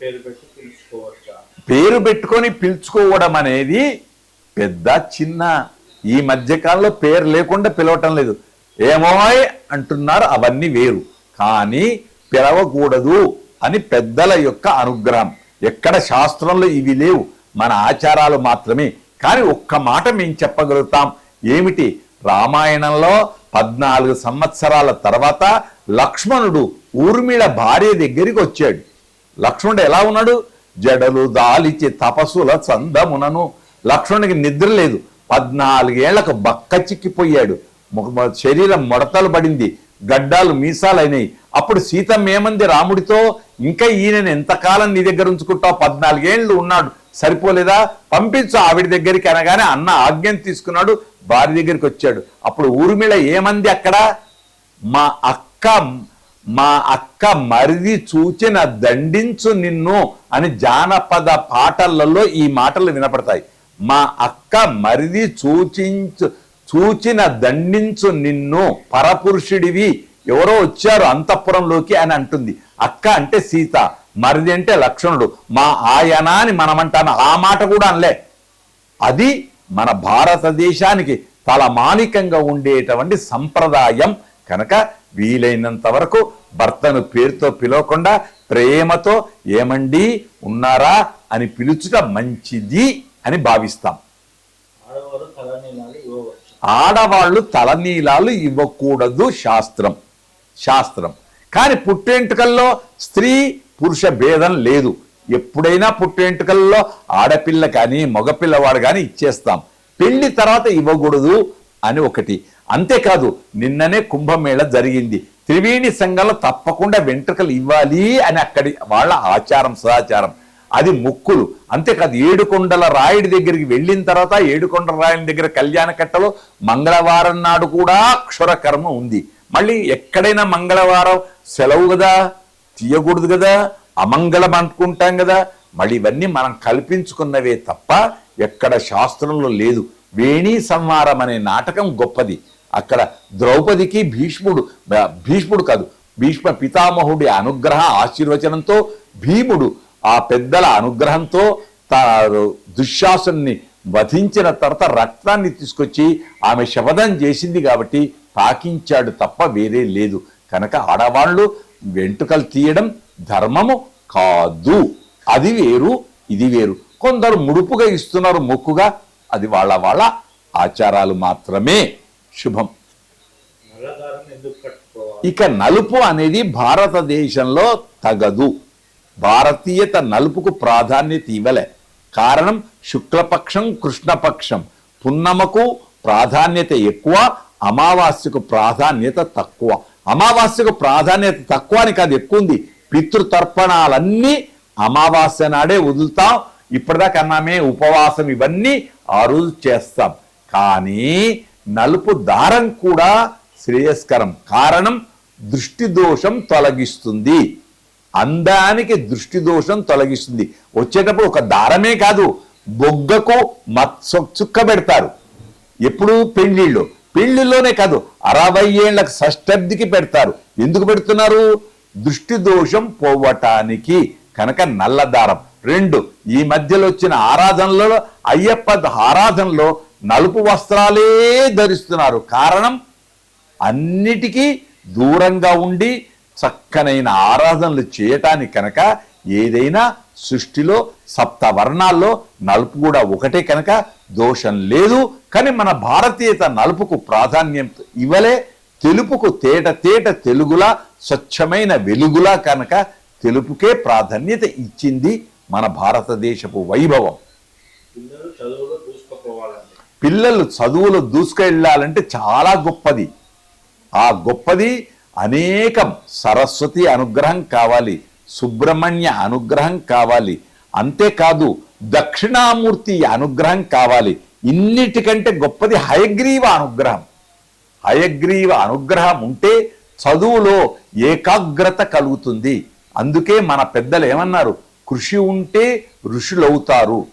పేరు పేరు పెట్టుకొని పిలుచుకోవడం అనేది పెద్ద చిన్న ఈ మధ్యకాలంలో పేరు లేకుండా పిలవటం లేదు. ఏమోయ్ అంటున్నారు అవన్నీ వేరు. కానీ పిలవకూడదు అని పెద్దల యొక్క అనుగ్రహం. ఎక్కడ శాస్త్రంలో ఇవి లేవు. మన ఆచారాలు మాత్రమే. కానీ ఒక్క మాట మేము చెప్పగలుగుతాం. ఏమిటి? రామాయణంలో పద్నాలుగు సంవత్సరాల తర్వాత లక్ష్మణుడు ఊర్మిళ భార్య దగ్గరికి వచ్చాడు. లక్ష్మణుడు ఎలా ఉన్నాడు? జడలు దాలిచి తపస్సుల చందమునను. లక్ష్మణుడికి నిద్ర లేదు. పద్నాలుగేళ్ళకు బక్క చిక్కిపోయాడు. శరీరం ముడతలు పడింది. గడ్డాలు మీసాలైనాయి. అప్పుడు సీతమ్మ ఏమంది రాముడితో? ఇంకా ఈయనని ఎంతకాలం నీ దగ్గర ఉంచుకుంటావు? పద్నాలుగేళ్ళు ఉన్నాడు. సరిపోలేదా? పంపించు ఆవిడ దగ్గరికి అనగానే అన్న ఆజ్ఞను తీసుకున్నాడు భార్య దగ్గరికి వచ్చాడు. అప్పుడు ఊర్మిళ ఏమంది అక్కడ? మా అక్క మా అక్క మరిది చూచిన దండించు నిన్ను అని జానపద పాటలలో ఈ మాటలు వినపడతాయి. మా అక్క మరిది సూచించు చూచిన దండించు నిన్ను పరపురుషుడివి. ఎవరో వచ్చారు అంతఃపురంలోకి అని అంటుంది. అక్క అంటే సీత. మరిది అంటే లక్ష్మణుడు మా ఆయన అని మనమంటాను. ఆ మాట కూడా అనలే. అది మన భారతదేశానికి తలమానికంగా ఉండేటువంటి సంప్రదాయం. కనుక వీలైనంత వరకు భర్తను పేరుతో పిలవకుండా ప్రేమతో ఏమండి ఉన్నారా అని పిలుచుట మంచిది అని భావిస్తాం. ఆడవాళ్ళు తలనీలాలు ఇవ్వకూడదు శాస్త్రం. శాస్త్రం. కానీ పుట్టెంటుకల్లో స్త్రీ పురుష భేదం లేదు. ఎప్పుడైనా పుట్టెంటుకల్లో ఆడపిల్ల కానీ మగపిల్లవాడు కానీ ఇచ్చేస్తాం. పెళ్ళి తర్వాత ఇవ్వకూడదు అని ఒకటి. అంతేకాదు నిన్ననే కుంభమేళ జరిగింది. త్రివేణి సంఘంలో తప్పకుండా వెంట్రుకలు ఇవ్వాలి అని అక్కడి వాళ్ళ ఆచారం సదాచారం. అది ముక్కులు. అంతేకాదు ఏడుకొండల రాయుడి దగ్గరికి వెళ్ళిన తర్వాత ఏడుకొండల రాయుడి దగ్గర కళ్యాణ కట్టలో మంగళవారం నాడు కూడా అక్షరకర్మ ఉంది. మళ్ళీ ఎక్కడైనా మంగళవారం సెలవు కదా? తీయకూడదు కదా అమంగళం అనుకుంటాం కదా మళ్ళీ ఇవన్నీ మనం కల్పించుకున్నవే తప్ప ఎక్కడ శాస్త్రంలో లేదు. వేణీ సంహారం అనే నాటకం గొప్పది. అక్కడ ద్రౌపదికి భీష్ముడు భీష్ముడు కాదు భీష్మ పితామహుడి అనుగ్రహ ఆశీర్వచనంతో భీముడు ఆ పెద్దల అనుగ్రహంతో తా దుశ్శాసుని వధించిన తర్వాత రక్తాన్ని తీసుకొచ్చి ఆమె శపథం చేసింది కాబట్టి తాకించాడు తప్ప వేరే లేదు. కనుక ఆడవాళ్ళు వెంట్రుకలు తీయడం ధర్మము కాదు. అది వేరు ఇది వేరు. కొందరు ముడుపుగా ఇస్తున్నారు మొక్కుగా అది వాళ్ళ వాళ్ళ ఆచారాలు మాత్రమే. శుభం. ఇక నలుపు అనేది భారతదేశంలో తగదు. భారతీయత నలుపుకు ప్రాధాన్యత ఇవ్వలే. కారణం శుక్లపక్షం కృష్ణపక్షం. పున్నమకు ప్రాధాన్యత ఎక్కువ అమావాస్యకు ప్రాధాన్యత తక్కువ. అమావాస్యకు ప్రాధాన్యత తక్కువ అని కాదు ఎక్కువ ఉంది. పితృతర్పణాలన్నీ అమావాస్య నాడే వదులుతాం. ఇప్పటిదాకా అన్నామే ఉపవాసం ఇవన్నీ ఆ రోజు చేస్తాం. కానీ నలుపు దారం కూడా శ్రేయస్కరం. కారణం దృష్టి దోషం తొలగిస్తుంది. అందానికి దృష్టి దోషం తొలగిస్తుంది. వచ్చేటప్పుడు ఒక దారమే కాదు బొగ్గకు మత్స చుక్క పెడతారు. ఎప్పుడు పెళ్ళిళ్ళు పెళ్ళిలోనే కాదు అరవై ఏళ్ళకు షష్ఠబ్దికి పెడతారు. ఎందుకు పెడుతున్నారు? దృష్టి దోషం పోవటానికి కనుక నల్లదారం. రెండు ఈ మధ్యలో వచ్చిన ఆరాధనలలో అయ్యప్ప ఆరాధనలో నలుపు వస్త్రాలే ధరిస్తున్నారు. కారణం అన్నిటికీ దూరంగా ఉండి చక్కనైన ఆరాధనలు చేయటానికి కనుక ఏదైనా సృష్టిలో సప్త వర్ణాల్లో నలుపు కూడా ఒకటే కనుక దోషం లేదు. కానీ మన భారతీయత నలుపుకు ప్రాధాన్యం ఇవ్వలే తెలుపుకు తేట తేట తెలుగులా స్వచ్ఛమైన వెలుగులా కనుక తెలుపుకే ప్రాధాన్యత ఇచ్చింది మన భారతదేశపు వైభవం. పిల్లలు చదువులో దూసుకుపోవాలండి. పిల్లలు చదువులో దూసుకెళ్ళాలంటే చాలా గొప్పది. ఆ గొప్పది అనేకం సరస్వతి అనుగ్రహం కావాలి సుబ్రహ్మణ్య అనుగ్రహం కావాలి. అంతేకాదు దక్షిణామూర్తి అనుగ్రహం కావాలి. ఇన్నిటికంటే గొప్పది హయగ్రీవ అనుగ్రహం. హయగ్రీవ అనుగ్రహం ఉంటే చదువులో ఏకాగ్రత కలుగుతుంది. అందుకే మన పెద్దలు ఏమన్నారు? కృషి ఉంటే ఋషులవుతారు.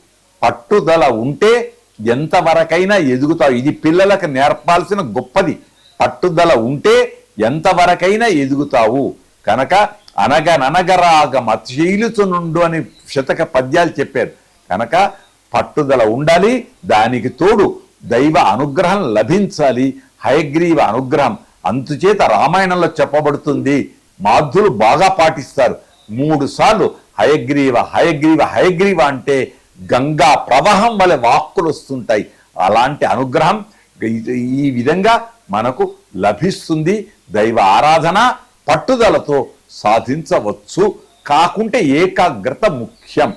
పట్టుదల ఉంటే ఎంతవరకైనా ఎదుగుతావు ఇది పిల్లలకు నేర్పాల్సిన గొప్పది. పట్టుదల ఉంటే ఎంతవరకైనా ఎదుగుతావు. కనుక అనగననగరాగ మతశీలుచునుండు అని శతక పద్యాలు చెప్పారు. కనుక పట్టుదల ఉండాలి దానికి తోడు దైవ అనుగ్రహం లభించాలి హయగ్రీవ అనుగ్రహం. అందుచేత రామాయణంలో చెప్పబడుతుంది మాధ్యులు బాగా పాటిస్తారు. మూడు సార్లు హయగ్రీవ హయగ్రీవ హయగ్రీవ అంటే గంగా ప్రవాహం వలె వాక్కులు వస్తుంటాయి. అలాంటి అనుగ్రహం ఈ విధంగా మనకు లభిస్తుంది. దైవ ఆరాధన పట్టుదలతో సాధించవచ్చు. కాకుంటే ఏకాగ్రత ముఖ్యం.